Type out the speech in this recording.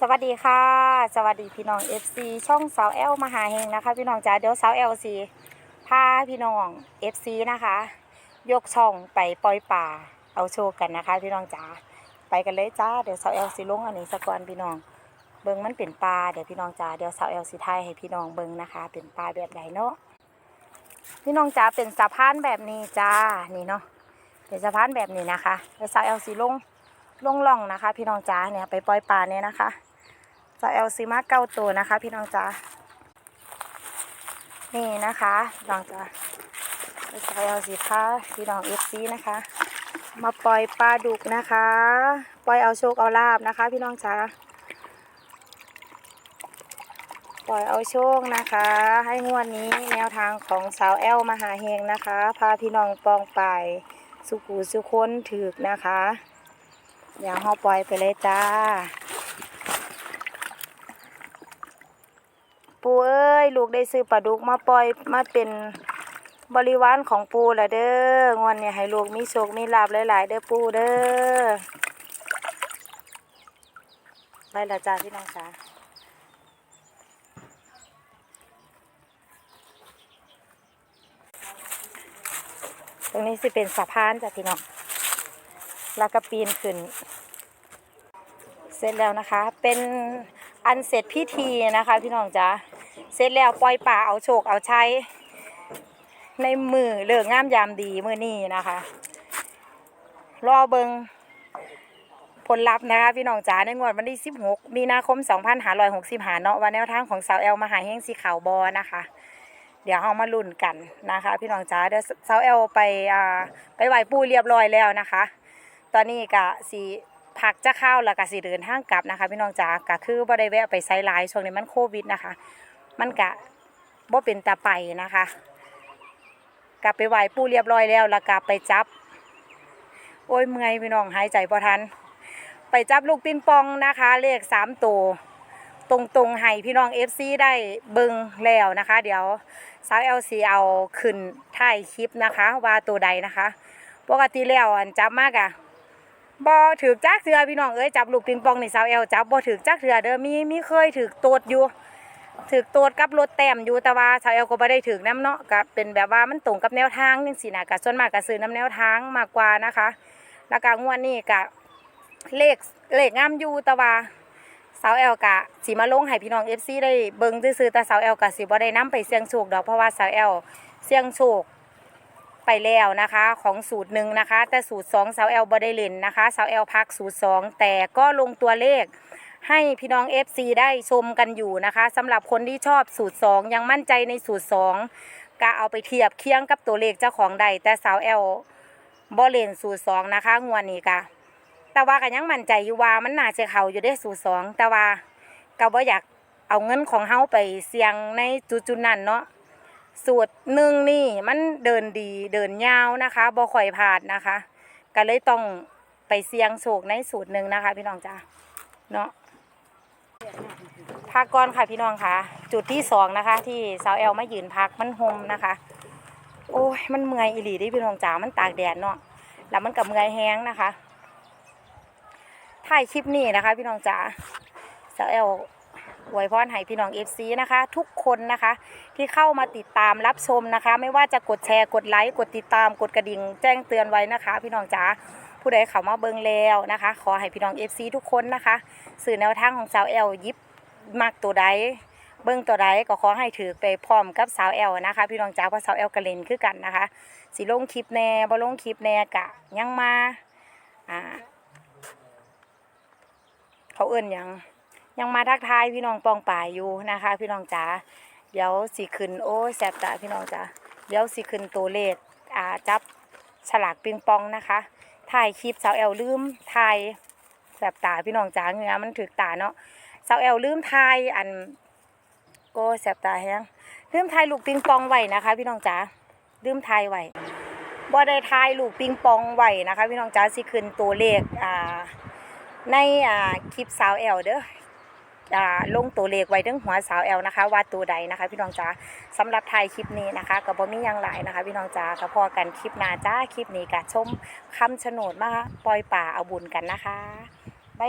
สวัสดีค่ะ สวัสดีพี่น้อง FC ช่องสาวแอลมหาเฮงนะคะ พี่น้องจ๋าเดี๋ยวสาวแอลสีพาพี่น้อง FC นะคะ ยกช่องไปปล่อยป่าเอาโชว์กันนะคะ พี่น้องจ๋าไปกันเลยจ้าเดี๋ยวสาวแอลสีลงอันนี้สักก่อนพี่น้องเบิงมันเป็นปลาเดี๋ยวพี่น้องจ๋าเดี๋ยวสาวแอลสีไทยให้พี่น้องเบิงนะคะ เป็นปลาแบบไหนเนาะพี่น้องจ๋าเป็นสะพานแบบนี้จ้านี่เนาะเป็นสะพานแบบนี้นะคะเดี๋ยวสาวแอลสีลง ลงล่องนะคะ พี่น้องจ๋าเนี่ยไปปล่อยปลาเนี่ยนะคะจะเอลซีมาเก้าตัวนะคะ พี่น้องจ๋านี่นะคะพี่น้องจ๋าจะเอลซีผ้าพี่น้องเอฟซีนะคะ มาปล่อยปลาดุกนะคะ ปล่อยเอาโชคเอาลาบนะคะ พี่น้องจ๋าปล่อยเอาโชคนะคะ ให้งวดนี้แนวทางของสาวแอลมหาเฮงนะคะ พาพี่น้องปองไปสุขูสุคนถือกนะคะ เดี๋ยวเราปล่อยไปเลยจ้า ปูเอ้ย ลูกได้ซื้อปลาดุกมาปล่อยมาเป็นบริวารของปูละเด้องวันนี้ให้ลูกมีโชคมีลาบหลายๆเด้อปูเด้อไปละจ้าพี่น้องจ้าตรงนี้สิเป็นสะพานจ้ะพี่น้อง แล้วก็ปีนขึ้น เสร็จแล้วนะคะ เป็นอันเสร็จพิธีนะคะ พี่น้องจ๋าเสร็จแล้วปล่อยป่าเอาโชคเอาใช้ในมือเลิกงามยามดีมือนี้นะคะ รอเบิงผลลัพธ์นะคะ พี่น้องจ๋าในงวดวันที่ 16 มีนาคม 2565 เนาะวันแนวทางของสาวแอลมหาเฮงสีขาวบอนะคะ เดี๋ยวเรามาลุ้นกันนะคะ พี่น้องจ๋าเดี๋ยวสาวแอลไปอ่าไปไหว้ปู่เรียบร้อยแล้วนะคะ ตอนนี้กะสีพักจะเข้าแล้วก็สิเดินทางกลับนะคะ พี่น้องจ๋าก็คือบ่ได้แวะไปไซไลน์ช่วงนี้มันโควิดนะคะ มันกะบ่เป็นตาไปนะคะกลับไปไหวปูเรียบร้อยแล้วแล้วกลับไปจับ โอ้ยเมื่อยพี่น้องหายใจพอทัน ไปจับลูกปิงปองนะคะ เลขสามตัวตรงๆให้พี่น้องเอฟซีได้เบิงแล้วนะคะ เดี๋ยวสาวเอลซีเอาขึ้นถ่ายคลิปนะคะ ว่าตัวใดนะคะ ปกติแล้วอันจับมากอะ บ่ถือจักเถือพี่น้องเอ้ยจับลูกปิงปองนี่สาวเอลจับบ่ถือจักเถือเด้อมีมีเคยถือตดอยู่ถือตดกับรถแต้มอยู่แต่ว่าสาวเอลก็บ่ได้ถือน้ำเนาะก็เป็นแบบว่ามันตรงกับแนวทางจังซี่นะก็ส่วนมากก็ซื้อน้ำแนวทางมากกว่านะคะแล้วก็งวดนี้ก็เลขเลขงามอยู่แต่ว่าสาวแอลกะสิมาลงให้พี่น้อง FC ได้เบิ่งซื่อแต่สาวแอลกะสิบ่ได้นํไปเสี่ยงโชคดอกเพราะว่าสาวแอลเสี่ยงโชค ไปแล้วนะคะของสูตรหนึ่งนะคะ แต่สูตร2สาวแอลบได้เล่นนะคะสาวแอลพักสูตร 2 แต่ก็ลงตัวเลขให้พี่น้อง FC ได้ชมกันอยู่นะคะสำหรับคนที่ชอบสูตร 2 ยังมั่นใจในสูตร 2ก็เอาไปเทียบเคียงกับตัวเลขเจ้าของใดแต่สาวแอลบอเล่นสูตร 2 นะคะงวดนี้กะแต่ว่าก็ยังมั่นใจอยู่ว่ามันน่าจะเขาอยู่ได้สูตร 2 แต่ว่าก็บ่อยากเอาเงินของเฮาไปเสี่ยงในจุดๆนั้นเนาะ สูตรหนึ่งนี่มันเดินดีเดินยาวนะคะบ่ค่อยพลาดนะคะก็เลยต้องไปเสี่ยงโชคในสูตรหนึ่งนะคะ พี่น้องจ้าเนาะพักก่อนค่ะพี่น้องค่ะ จุดที่สองนะคะ ที่สาวแอลมายืนพักมันหมนะคะ โอ้ยมันเมื่อยอีหลีดิพี่น้องจ๋ามันตากแดดเนาะแล้วมันกับเมื่อยแห้งนะคะถ่ายคลิปนี้นะคะ พี่น้องจ๋าสาวแอล อวยพรให้พี่น้อง FC นะคะ ทุกคนนะคะ ที่เข้ามาติดตามรับชมนะคะ ไม่ว่าจะกดแชร์กดไลค์กดติดตามกดกระดิ่งแจ้งเตือนไว้นะคะ พี่น้องจ๋าผู้ใดเข้ามาเบิ่งแล้วนะคะ ขอให้พี่น้อง FC ทุกคนนะคะ สื่อแนวทางของสาวแอลยิบมักตัวใดเบิ้งตัวใดก็ขอให้ถือไปพร้อมกับสาวแอลนะคะ พี่น้องจ๋าเพราะสาวแอลกระเลนคือกันนะคะ สิลงคลิปแน่บ่ลงคลิปแน่กะยังมาอ่าเขาเอื้นยัง ยังมาทักทายพี่น้องปองป่ายอยู่นะคะ พี่น้องจ๋าเดี๋ยวสิขึ้นโอ้แสบตาพี่น้องจ๋าเดี๋ยวสิขึ้นตัวเลขอ่าจับฉลากปิงปองนะคะถ่ายคลิปสาวแอลลืมถ่ายแสบตาพี่น้องจ๋าเงื่อมันถึกตาเนาะสาวแอลลืมถ่ายอันโอ้แสบตาแฮงลืมถ่ายลูกปิงปองไว้นะคะ พี่น้องจ๋าลืมถ่ายไว้บ่ได้ถ่ายลูกปิงปองไหวนะคะ พี่น้องจ๋าสิขึ้นตัวเลขอ่าในอ่าคลิปสาวแอลเด้อ ลงตัวเลขไว้เรื่องหัวสาวแอลนะคะว่าตัวใดนะคะ พี่น้องจ๋าสำหรับไทายคลิปนี้นะคะกับบอมี่ยังหลายนะคะ พี่น้องจ๋าก็พอกันคลิปหน้าจ้าคลิปนี้กะชมคำโฉนดมาปล่อยป่าเอาบุญกันนะคะ